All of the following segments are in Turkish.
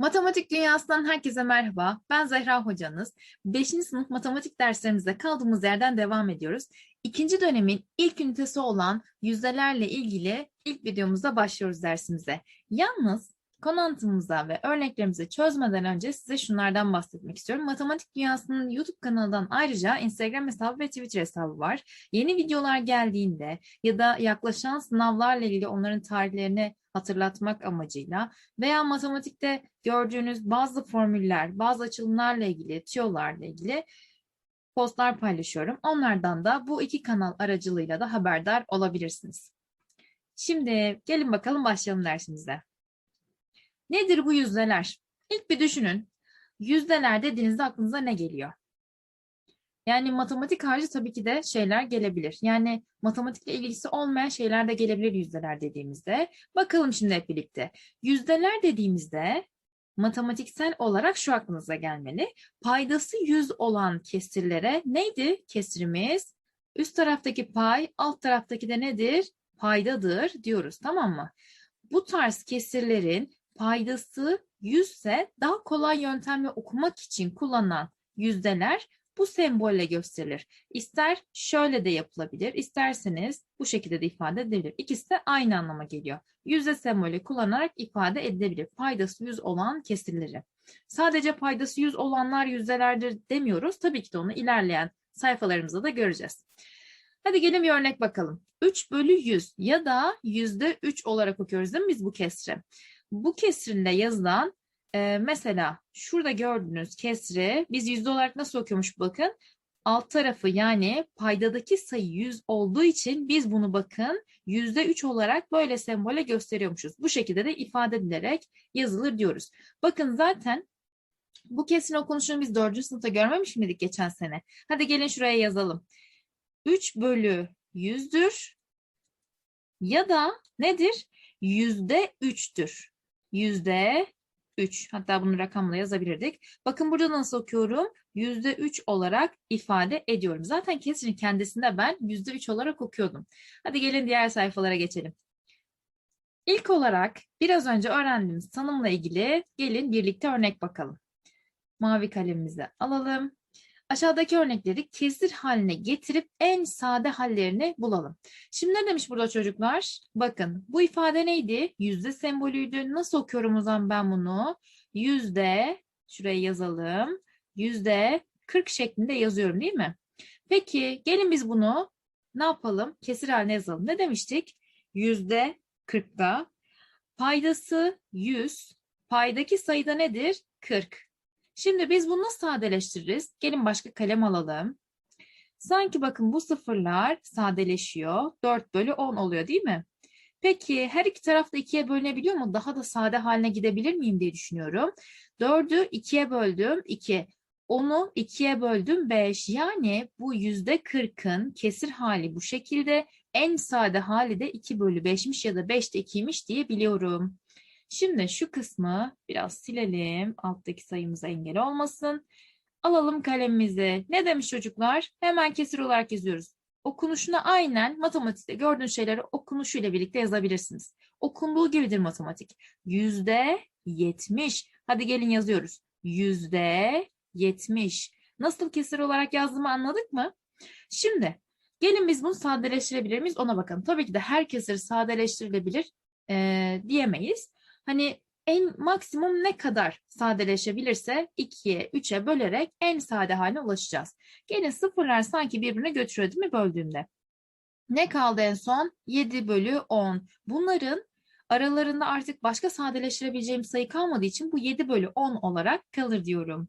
Matematik dünyasından herkese merhaba. Ben Zehra hocanız. 5. sınıf matematik derslerimize kaldığımız yerden devam ediyoruz. İkinci dönemin ilk ünitesi olan yüzdelerle ilgili ilk videomuzda başlıyoruz dersimize. Yalnız konantımıza ve örneklerimizi çözmeden önce size şunlardan bahsetmek istiyorum. Matematik Dünyası'nın YouTube kanalından ayrıca Instagram hesabı ve Twitter hesabı var. Yeni videolar geldiğinde ya da yaklaşan sınavlarla ilgili onların tarihlerini hatırlatmak amacıyla veya matematikte gördüğünüz bazı formüller, bazı açılımlarla ilgili, tiyolarla ilgili postlar paylaşıyorum. Onlardan da bu iki kanal aracılığıyla da haberdar olabilirsiniz. Şimdi gelin bakalım başlayalım dersimize. Nedir bu yüzdeler? İlk bir düşünün. Yüzdeler dediğinizde aklınıza ne geliyor? Yani matematik harici tabii ki de şeyler gelebilir. Yani matematikle ilgisi olmayan şeyler de gelebilir yüzdeler dediğimizde. Bakalım şimdi hep birlikte. Yüzdeler dediğimizde matematiksel olarak şu aklınıza gelmeli. Paydası 100 olan kesirlere neydi kesirimiz? Üst taraftaki pay, alt taraftaki de nedir? Paydadır diyoruz tamam mı? Bu tarz kesirlerin paydası 100 ise daha kolay yöntemle okumak için kullanılan yüzdeler bu sembolle gösterilir. İster şöyle de yapılabilir, isterseniz bu şekilde de ifade edilebilir. İkisi de aynı anlama geliyor. Yüzde sembolü kullanarak ifade edilebilir. Paydası 100 olan kesirleri. Sadece paydası 100 olanlar yüzdelerdir demiyoruz. Tabii ki de onu ilerleyen sayfalarımızda da göreceğiz. Hadi gelin bir örnek bakalım. 3 bölü 100 ya da yüzde 3 olarak okuyoruz değil mi biz bu kesri? Bu kesrinde yazılan e, mesela şurada gördüğünüz kesri biz yüzde olarak nasıl okuyormuş bakın. Alt tarafı yani paydadaki sayı 100 olduğu için biz bunu bakın yüzde 3 olarak böyle sembole gösteriyormuşuz. Bu şekilde de ifade edilerek yazılır diyoruz. Bakın zaten bu kesin okunuşunu biz 4. sınıfta görmemiş miydik geçen sene? Hadi gelin şuraya yazalım. 3 bölü 100'dür ya da nedir? Yüzde 3'tür. Yüzde 3. Hatta bunu rakamla yazabilirdik. Bakın burada nasıl okuyorum? Yüzde 3 olarak ifade ediyorum. Zaten kesirin kendisinde ben yüzde 3 olarak okuyordum. Hadi gelin diğer sayfalara geçelim. İlk olarak biraz önce öğrendiğimiz tanımla ilgili gelin birlikte örnek bakalım. Mavi kalemimizi alalım. Aşağıdaki örnekleri kesir haline getirip en sade hallerini bulalım. Şimdi ne demiş burada çocuklar? Bakın bu ifade neydi? Yüzde sembolüydü. Nasıl okuyorum o zaman ben bunu? Yüzde, şuraya yazalım. Yüzde 40 şeklinde yazıyorum değil mi? Peki gelin biz bunu ne yapalım? Kesir haline yazalım. Ne demiştik? Yüzde 40'da. Paydası 100. Paydaki sayıda nedir? 40. Şimdi biz bunu nasıl sadeleştiririz? Gelin başka kalem alalım. Sanki bakın bu sıfırlar sadeleşiyor. 4 bölü 10 oluyor değil mi? Peki her iki tarafta ikiye bölünebiliyor mu? Daha da sade haline gidebilir miyim diye düşünüyorum. 4'ü ikiye böldüm 2. 10'u ikiye böldüm 5. Yani bu yüzde 40'ın kesir hali bu şekilde. En sade hali de 2 bölü 5'miş ya da 5 de 2'ymiş diye biliyorum. Şimdi şu kısmı biraz silelim. Alttaki sayımıza engel olmasın. Alalım kalemimizi. Ne demiş çocuklar? Hemen kesir olarak yazıyoruz. Okunuşuna aynen matematikte gördüğünüz şeyleri okunuşuyla birlikte yazabilirsiniz. Okunduğu gibidir matematik. Yüzde yetmiş. Hadi gelin yazıyoruz. Yüzde yetmiş. Nasıl kesir olarak yazdığımı anladık mı? Şimdi gelin biz bunu sadeleştirebilir miyiz ona bakalım. Tabii ki de her kesir sadeleştirilebilir e, diyemeyiz. Hani en maksimum ne kadar sadeleşebilirse 2'ye 3'e bölerek en sade haline ulaşacağız. Gelin sıfırlar sanki birbirine götürüyor değil mi böldüğümde? Ne kaldı en son? 7 bölü 10. Bunların aralarında artık başka sadeleştirebileceğim sayı kalmadığı için bu 7 bölü 10 olarak kalır diyorum.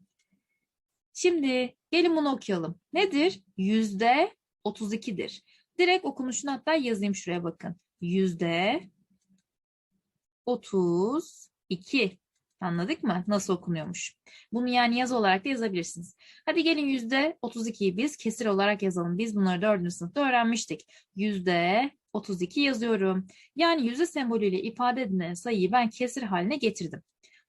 Şimdi gelin bunu okuyalım. Nedir? Yüzde 32'dir. Direkt okunuşunu hatta yazayım şuraya bakın. Yüzde 32. Anladık mı? Nasıl okunuyormuş? Bunu yani yazı olarak da yazabilirsiniz. Hadi gelin yüzde 32'yi biz kesir olarak yazalım. Biz bunları dördüncü sınıfta öğrenmiştik. Yüzde 32 yazıyorum. Yani yüzde sembolüyle ifade edilen sayıyı ben kesir haline getirdim.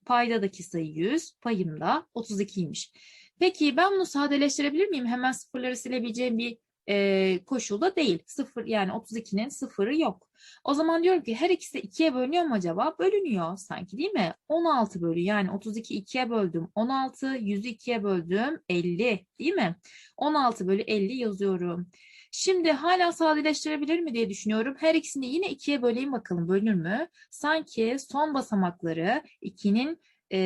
Paydadaki sayı 100, payım da 32'ymiş. Peki ben bunu sadeleştirebilir miyim? Hemen sıfırları silebileceğim bir e, koşulda değil. Sıfır yani 32'nin sıfırı yok. O zaman diyorum ki her ikisi de 2'ye bölünüyor mu acaba? Bölünüyor sanki değil mi? 16 bölü yani 32 2'ye böldüm 16, 100'ü 2'ye böldüm 50 değil mi? 16 bölü 50 yazıyorum. Şimdi hala sadeleştirebilir mi diye düşünüyorum. Her ikisini yine 2'ye böleyim bakalım bölünür mü? Sanki son basamakları 2'nin e,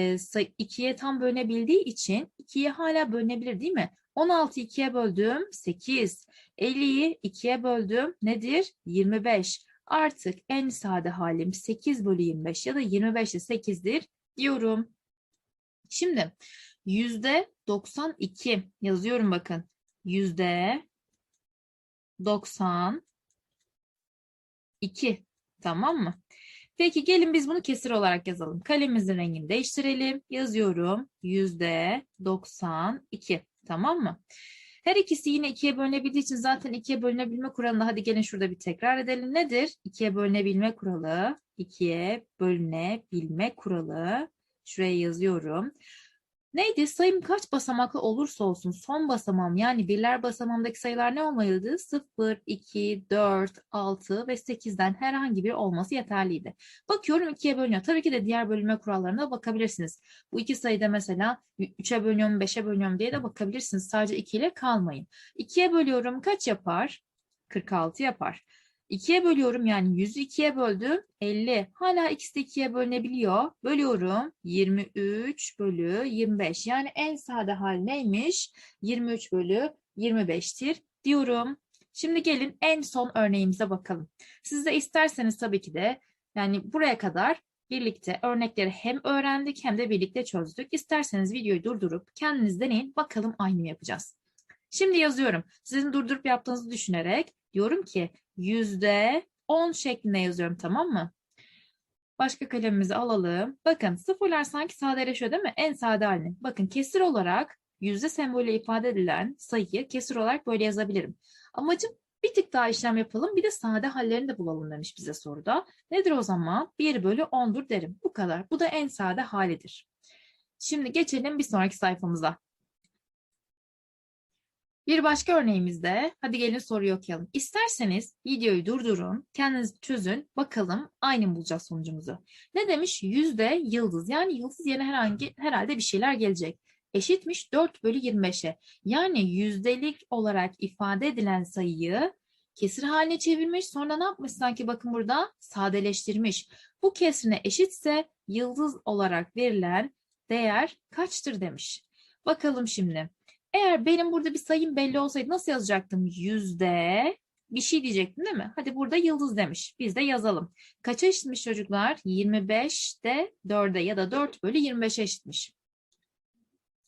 2'ye tam bölünebildiği için 2'ye hala bölünebilir değil mi? 16 2'ye böldüm 8. 50'yi 2'ye böldüm nedir? 25. Artık en sade halim 8 bölü 25 ya da 25 ile 8'dir diyorum. Şimdi yüzde 92 yazıyorum bakın. Yüzde 92 tamam mı? Peki gelin biz bunu kesir olarak yazalım. Kalemimizin rengini değiştirelim. Yazıyorum yüzde 92 tamam mı? Her ikisi yine ikiye bölünebildiği için zaten ikiye bölünebilme kuralını hadi gelin şurada bir tekrar edelim. Nedir? İkiye bölünebilme kuralı. İkiye bölünebilme kuralı. Şuraya yazıyorum. Neydi? Sayım kaç basamaklı olursa olsun son basamağım yani birler basamağımdaki sayılar ne olmalıydı? 0, 2, 4, 6 ve 8'den herhangi biri olması yeterliydi. Bakıyorum 2'ye bölünüyor. Tabii ki de diğer bölünme kurallarına bakabilirsiniz. Bu iki sayıda mesela 3'e bölüyorum, 5'e bölüyorum diye de bakabilirsiniz. Sadece 2 ile kalmayın. 2'ye bölüyorum kaç yapar? 46 yapar. 2'ye bölüyorum yani 100'ü 2'ye böldüm 50. Hala ikisi de 2'ye bölünebiliyor. Bölüyorum 23 bölü 25. Yani en sade hal neymiş? 23 bölü 25'tir diyorum. Şimdi gelin en son örneğimize bakalım. Siz de isterseniz tabii ki de yani buraya kadar birlikte örnekleri hem öğrendik hem de birlikte çözdük. İsterseniz videoyu durdurup kendiniz deneyin bakalım aynı mı yapacağız. Şimdi yazıyorum. Sizin durdurup yaptığınızı düşünerek diyorum ki yüzde 10 şeklinde yazıyorum tamam mı? Başka kalemimizi alalım. Bakın sıfırlar sanki sadeleşiyor değil mi? En sade halini. Bakın kesir olarak yüzde sembolü ifade edilen sayıyı kesir olarak böyle yazabilirim. Amacım bir tık daha işlem yapalım bir de sade hallerini de bulalım demiş bize soruda. Nedir o zaman? 1 bölü 10'dur derim. Bu kadar. Bu da en sade halidir. Şimdi geçelim bir sonraki sayfamıza. Bir başka örneğimizde, hadi gelin soruyu okuyalım. İsterseniz videoyu durdurun, kendiniz çözün, bakalım aynı mı bulacağız sonucumuzu. Ne demiş? Yüzde yıldız. Yani yıldız yerine herhangi, herhalde bir şeyler gelecek. Eşitmiş 4 bölü 25'e. Yani yüzdelik olarak ifade edilen sayıyı kesir haline çevirmiş. Sonra ne yapmış sanki bakın burada? Sadeleştirmiş. Bu kesrine eşitse yıldız olarak verilen değer kaçtır demiş. Bakalım şimdi. Eğer benim burada bir sayım belli olsaydı nasıl yazacaktım? Yüzde bir şey diyecektim değil mi? Hadi burada yıldız demiş. Biz de yazalım. Kaça eşitmiş çocuklar? 25'te 4'e ya da 4 bölü 25'e eşitmiş.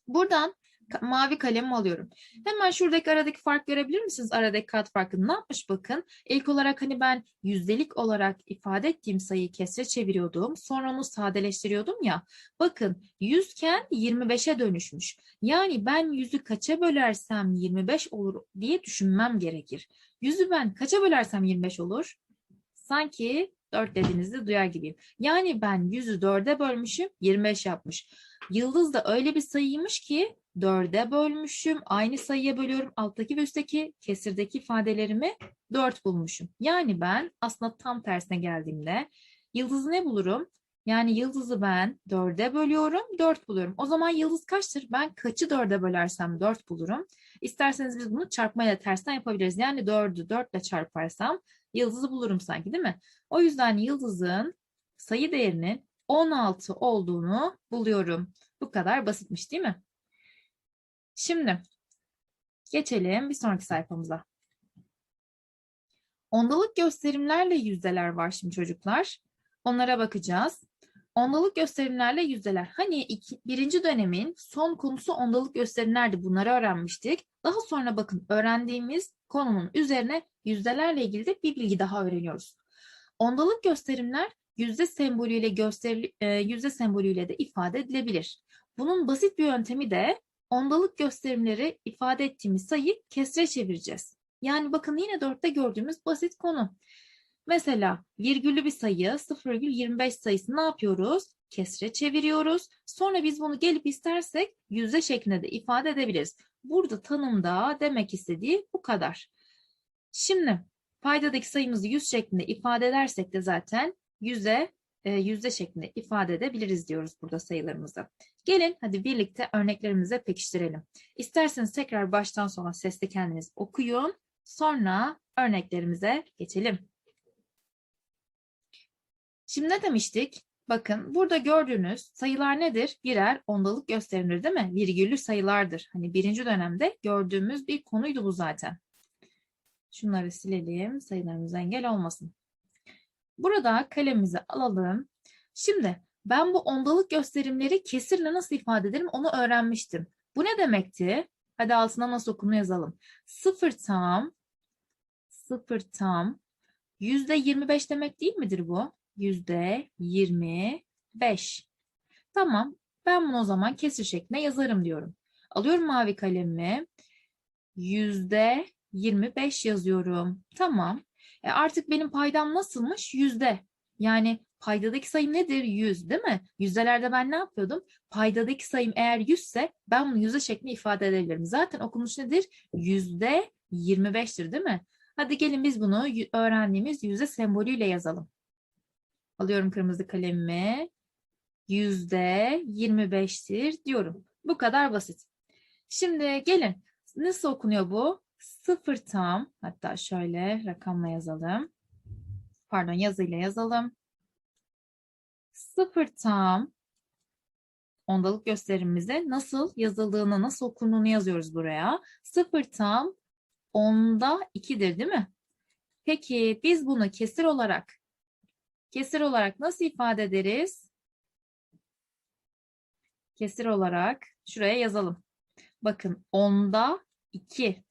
Buradan mavi kalemimi alıyorum. Hemen şuradaki aradaki fark görebilir misiniz? Aradaki kat farkını ne yapmış bakın. İlk olarak hani ben yüzdelik olarak ifade ettiğim sayıyı kesre çeviriyordum. Sonra onu sadeleştiriyordum ya. Bakın 100 iken 25'e dönüşmüş. Yani ben 100'ü kaça bölersem 25 olur diye düşünmem gerekir. 100'ü ben kaça bölersem 25 olur? Sanki 4 dediğinizde duyar gibiyim. Yani ben 100'ü 4'e bölmüşüm 25 yapmış. Yıldız da öyle bir sayıymış ki 4'e bölmüşüm. Aynı sayıya bölüyorum. Alttaki ve üstteki kesirdeki ifadelerimi 4 bulmuşum. Yani ben aslında tam tersine geldiğimde yıldızı ne bulurum? Yani yıldızı ben 4'e bölüyorum, 4 buluyorum. O zaman yıldız kaçtır? Ben kaçı 4'e bölersem 4 bulurum. İsterseniz biz bunu çarpmayla tersten yapabiliriz. Yani 4'ü 4 ile çarparsam yıldızı bulurum sanki değil mi? O yüzden yıldızın sayı değerinin 16 olduğunu buluyorum. Bu kadar basitmiş değil mi? Şimdi geçelim bir sonraki sayfamıza. Ondalık gösterimlerle yüzdeler var şimdi çocuklar. Onlara bakacağız. Ondalık gösterimlerle yüzdeler. Hani iki, birinci dönemin son konusu ondalık gösterimlerdi. Bunları öğrenmiştik. Daha sonra bakın öğrendiğimiz konunun üzerine yüzdelerle ilgili de bir bilgi daha öğreniyoruz. Ondalık gösterimler yüzde sembolüyle gösterili, e, yüzde sembolüyle de ifade edilebilir. Bunun basit bir yöntemi de ondalık gösterimleri ifade ettiğimiz sayıyı kesre çevireceğiz. Yani bakın yine 4'te gördüğümüz basit konu. Mesela virgüllü bir sayı 0,25 sayısını ne yapıyoruz? Kesre çeviriyoruz. Sonra biz bunu gelip istersek yüzde şeklinde de ifade edebiliriz. Burada tanımda demek istediği bu kadar. Şimdi paydadaki sayımızı 100 şeklinde ifade edersek de zaten 100'e e, yüzde şeklinde ifade edebiliriz diyoruz burada sayılarımızı. Gelin hadi birlikte örneklerimize pekiştirelim. İsterseniz tekrar baştan sona sesli kendiniz okuyun. Sonra örneklerimize geçelim. Şimdi ne demiştik? Bakın burada gördüğünüz sayılar nedir? Birer ondalık gösterimdir değil mi? Virgüllü sayılardır. Hani birinci dönemde gördüğümüz bir konuydu bu zaten. Şunları silelim. Sayılarımız engel olmasın. Burada kalemimizi alalım. Şimdi ben bu ondalık gösterimleri kesirle nasıl ifade ederim onu öğrenmiştim. Bu ne demekti? Hadi altına nasıl okunduğunu yazalım. Sıfır tam, sıfır tam, yüzde yirmi beş demek değil midir bu? Yüzde yirmi beş. Tamam, ben bunu o zaman kesir şeklinde yazarım diyorum. Alıyorum mavi kalemimi. Yüzde yirmi beş yazıyorum. Tamam. E artık benim paydam nasılmış? Yüzde. Yani paydadaki sayım nedir? Yüz değil mi? Yüzdelerde ben ne yapıyordum? Paydadaki sayım eğer yüzse ben bunu yüzde şeklinde ifade edebilirim. Zaten okumuş nedir? Yüzde 25'tir değil mi? Hadi gelin biz bunu öğrendiğimiz yüzde sembolüyle yazalım. Alıyorum kırmızı kalemimi. Yüzde 25'tir diyorum. Bu kadar basit. Şimdi gelin nasıl okunuyor bu? Sıfır tam hatta şöyle rakamla yazalım. Pardon yazıyla yazalım. Sıfır tam ondalık gösterimimize nasıl yazıldığını, nasıl okunduğunu yazıyoruz buraya. Sıfır tam onda ikidir değil mi? Peki biz bunu kesir olarak kesir olarak nasıl ifade ederiz? Kesir olarak şuraya yazalım. Bakın onda 2.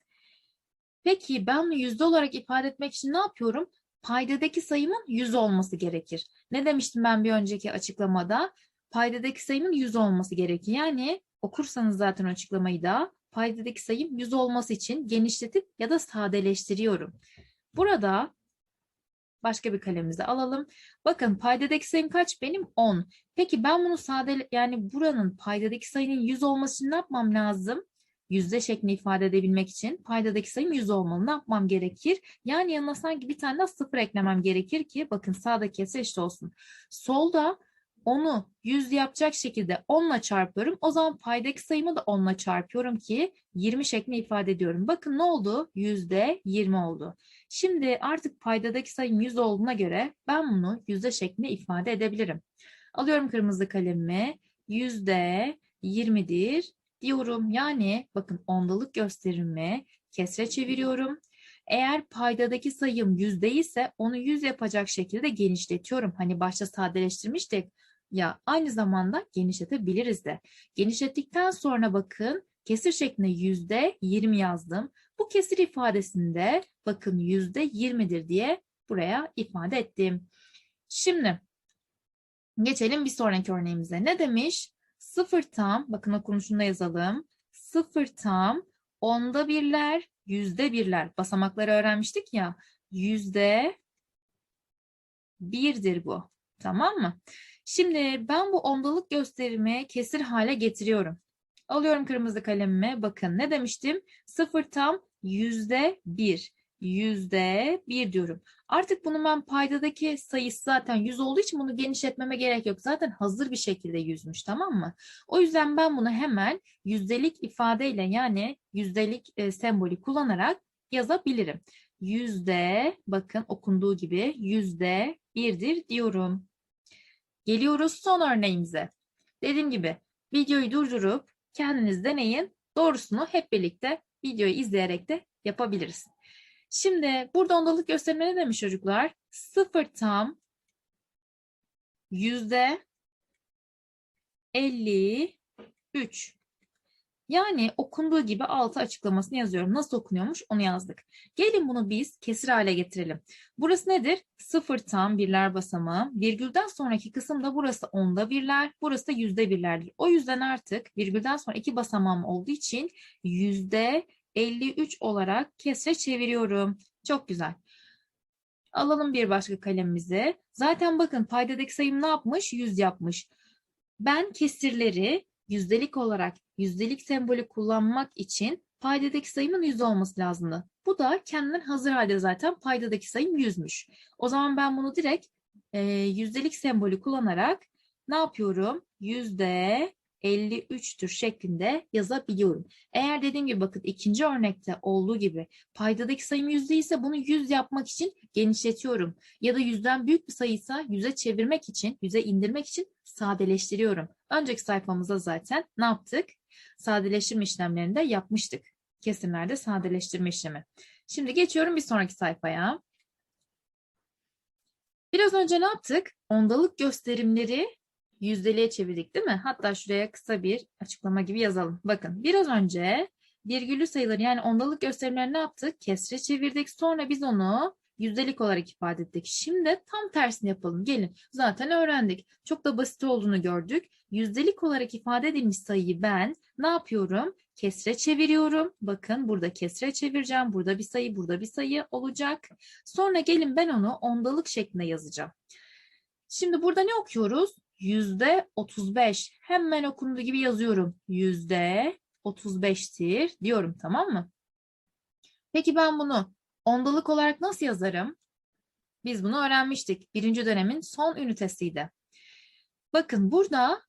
Peki ben bunu yüzde olarak ifade etmek için ne yapıyorum? Paydadaki sayımın 100 olması gerekir. Ne demiştim ben bir önceki açıklamada? Paydadaki sayımın 100 olması gerekir. Yani okursanız zaten açıklamayı da paydadaki sayım 100 olması için genişletip ya da sadeleştiriyorum. Burada başka bir kalemimizi alalım. Bakın paydadaki sayım kaç benim? 10. Peki ben bunu sade yani buranın paydadaki sayının 100 olması için ne yapmam lazım? Yüzde şeklinde ifade edebilmek için paydadaki sayım 100 olmalı. Ne yapmam gerekir? Yani yanına sanki bir tane daha sıfır eklemem gerekir ki bakın sağdaki kesir eşit olsun. Solda onu 100 yapacak şekilde 10 ile çarpıyorum. O zaman paydaki sayımı da 10 ile çarpıyorum ki 20 şeklinde ifade ediyorum. Bakın ne oldu? Yüzde 20 oldu. Şimdi artık paydadaki sayım 100 olduğuna göre ben bunu yüzde şeklinde ifade edebilirim. Alıyorum kırmızı kalemimi. Yüzde 20'dir diyorum. Yani bakın ondalık gösterimi kesre çeviriyorum. Eğer paydadaki sayım yüzde ise onu yüz yapacak şekilde genişletiyorum. Hani başta sadeleştirmiştik ya aynı zamanda genişletebiliriz de. Genişlettikten sonra bakın kesir şeklinde yüzde yirmi yazdım. Bu kesir ifadesinde bakın yüzde yirmidir diye buraya ifade ettim. Şimdi geçelim bir sonraki örneğimize. Ne demiş? Sıfır tam, bakın okunuşunda yazalım. Sıfır tam, onda birler, yüzde birler. Basamakları öğrenmiştik ya. Yüzde birdir bu. Tamam mı? Şimdi ben bu ondalık gösterimi kesir hale getiriyorum. Alıyorum kırmızı kalemime. Bakın ne demiştim? Sıfır tam yüzde bir yüzde bir diyorum. Artık bunu ben paydadaki sayısı zaten 100 olduğu için bunu genişletmeme gerek yok. Zaten hazır bir şekilde yüzmüş tamam mı? O yüzden ben bunu hemen yüzdelik ifadeyle yani yüzdelik e, sembolü kullanarak yazabilirim. Yüzde bakın okunduğu gibi yüzde birdir diyorum. Geliyoruz son örneğimize. Dediğim gibi videoyu durdurup kendiniz deneyin. Doğrusunu hep birlikte videoyu izleyerek de yapabiliriz. Şimdi burada ondalık gösterme ne demiş çocuklar? Sıfır tam yüzde elli üç. Yani okunduğu gibi altı açıklamasını yazıyorum. Nasıl okunuyormuş onu yazdık. Gelin bunu biz kesir hale getirelim. Burası nedir? Sıfır tam birler basamağı. Virgülden sonraki kısım da burası onda birler. Burası da yüzde birlerdir. O yüzden artık virgülden sonra iki basamağım olduğu için yüzde 53 olarak kesre çeviriyorum. Çok güzel. Alalım bir başka kalemimizi. Zaten bakın paydadaki sayım ne yapmış? 100 yapmış. Ben kesirleri yüzdelik olarak yüzdelik sembolü kullanmak için paydadaki sayımın 100 olması lazımdı. Bu da kendinden hazır halde zaten paydadaki sayım 100'müş. O zaman ben bunu direkt e, yüzdelik sembolü kullanarak ne yapıyorum? Yüzde 53'tür şeklinde yazabiliyorum. Eğer dediğim gibi bakın ikinci örnekte olduğu gibi paydadaki sayım yüzde ise bunu 100 yapmak için genişletiyorum. Ya da yüzden büyük bir sayıysa yüze çevirmek için, yüze indirmek için sadeleştiriyorum. Önceki sayfamızda zaten ne yaptık? Sadeleştirme işlemlerinde yapmıştık. Kesimlerde sadeleştirme işlemi. Şimdi geçiyorum bir sonraki sayfaya. Biraz önce ne yaptık? Ondalık gösterimleri yüzdeliğe çevirdik değil mi? Hatta şuraya kısa bir açıklama gibi yazalım. Bakın biraz önce virgüllü sayıları yani ondalık gösterimleri ne yaptık? Kesre çevirdik. Sonra biz onu yüzdelik olarak ifade ettik. Şimdi tam tersini yapalım. Gelin. Zaten öğrendik. Çok da basit olduğunu gördük. Yüzdelik olarak ifade edilmiş sayıyı ben ne yapıyorum? Kesre çeviriyorum. Bakın burada kesre çevireceğim. Burada bir sayı, burada bir sayı olacak. Sonra gelin ben onu ondalık şeklinde yazacağım. Şimdi burada ne okuyoruz? Yüzde 35. Hemen okunduğu gibi yazıyorum. Yüzde 35'tir diyorum tamam mı? Peki ben bunu ondalık olarak nasıl yazarım? Biz bunu öğrenmiştik. Birinci dönemin son ünitesiydi. Bakın burada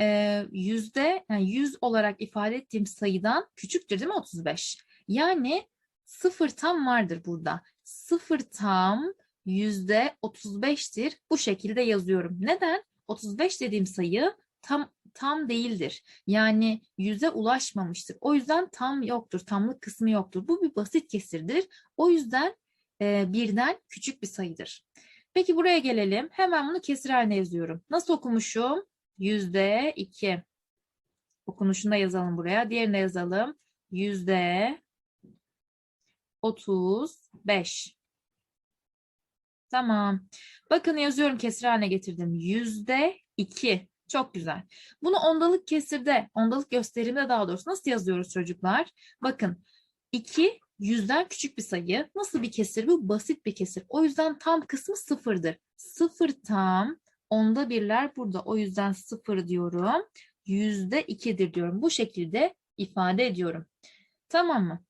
e, yüzde yani 100 olarak ifade ettiğim sayıdan küçüktür değil mi 35? Yani sıfır tam vardır burada. Sıfır tam yüzde 35'tir. Bu şekilde yazıyorum. Neden? 35 dediğim sayı tam tam değildir. Yani yüze ulaşmamıştır. O yüzden tam yoktur. Tamlık kısmı yoktur. Bu bir basit kesirdir. O yüzden e, birden küçük bir sayıdır. Peki buraya gelelim. Hemen bunu kesir haline yazıyorum. Nasıl okumuşum? Yüzde iki. Okunuşunu da yazalım buraya. Diğerini de yazalım. Yüzde otuz beş. Tamam. Bakın yazıyorum kesir haline getirdim. Yüzde iki. Çok güzel. Bunu ondalık kesirde, ondalık gösterimde daha doğrusu nasıl yazıyoruz çocuklar? Bakın 2 yüzden küçük bir sayı. Nasıl bir kesir bu? Basit bir kesir. O yüzden tam kısmı sıfırdır. Sıfır tam onda birler burada. O yüzden sıfır diyorum. Yüzde ikidir diyorum. Bu şekilde ifade ediyorum. Tamam mı?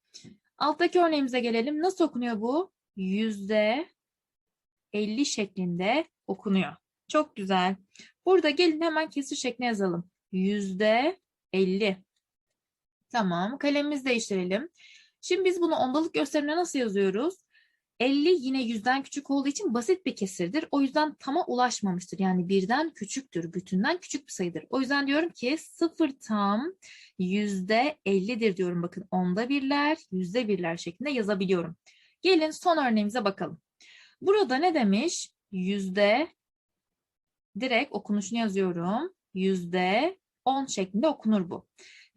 Alttaki örneğimize gelelim. Nasıl okunuyor bu? Yüzde 50 şeklinde okunuyor. Çok güzel. Burada gelin hemen kesir şeklinde yazalım. Yüzde 50. Tamam. Kalemimizi değiştirelim. Şimdi biz bunu ondalık gösterimine nasıl yazıyoruz? 50 yine yüzden küçük olduğu için basit bir kesirdir. O yüzden tama ulaşmamıştır. Yani birden küçüktür. Bütünden küçük bir sayıdır. O yüzden diyorum ki sıfır tam yüzde 50'dir diyorum. Bakın onda birler, yüzde birler şeklinde yazabiliyorum. Gelin son örneğimize bakalım. Burada ne demiş? Yüzde direkt okunuşunu yazıyorum. Yüzde 10 şeklinde okunur bu.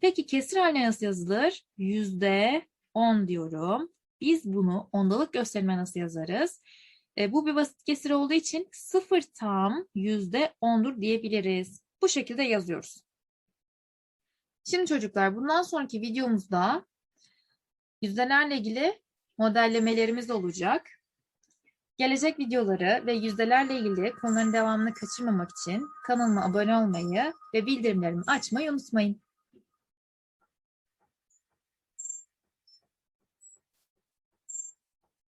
Peki kesir haline nasıl yazılır? Yüzde 10 diyorum. Biz bunu ondalık gösterime nasıl yazarız? E, bu bir basit kesir olduğu için sıfır tam yüzde 10'dur diyebiliriz. Bu şekilde yazıyoruz. Şimdi çocuklar bundan sonraki videomuzda yüzdelerle ilgili modellemelerimiz olacak. Gelecek videoları ve yüzdelerle ilgili konuların devamını kaçırmamak için kanalıma abone olmayı ve bildirimlerimi açmayı unutmayın.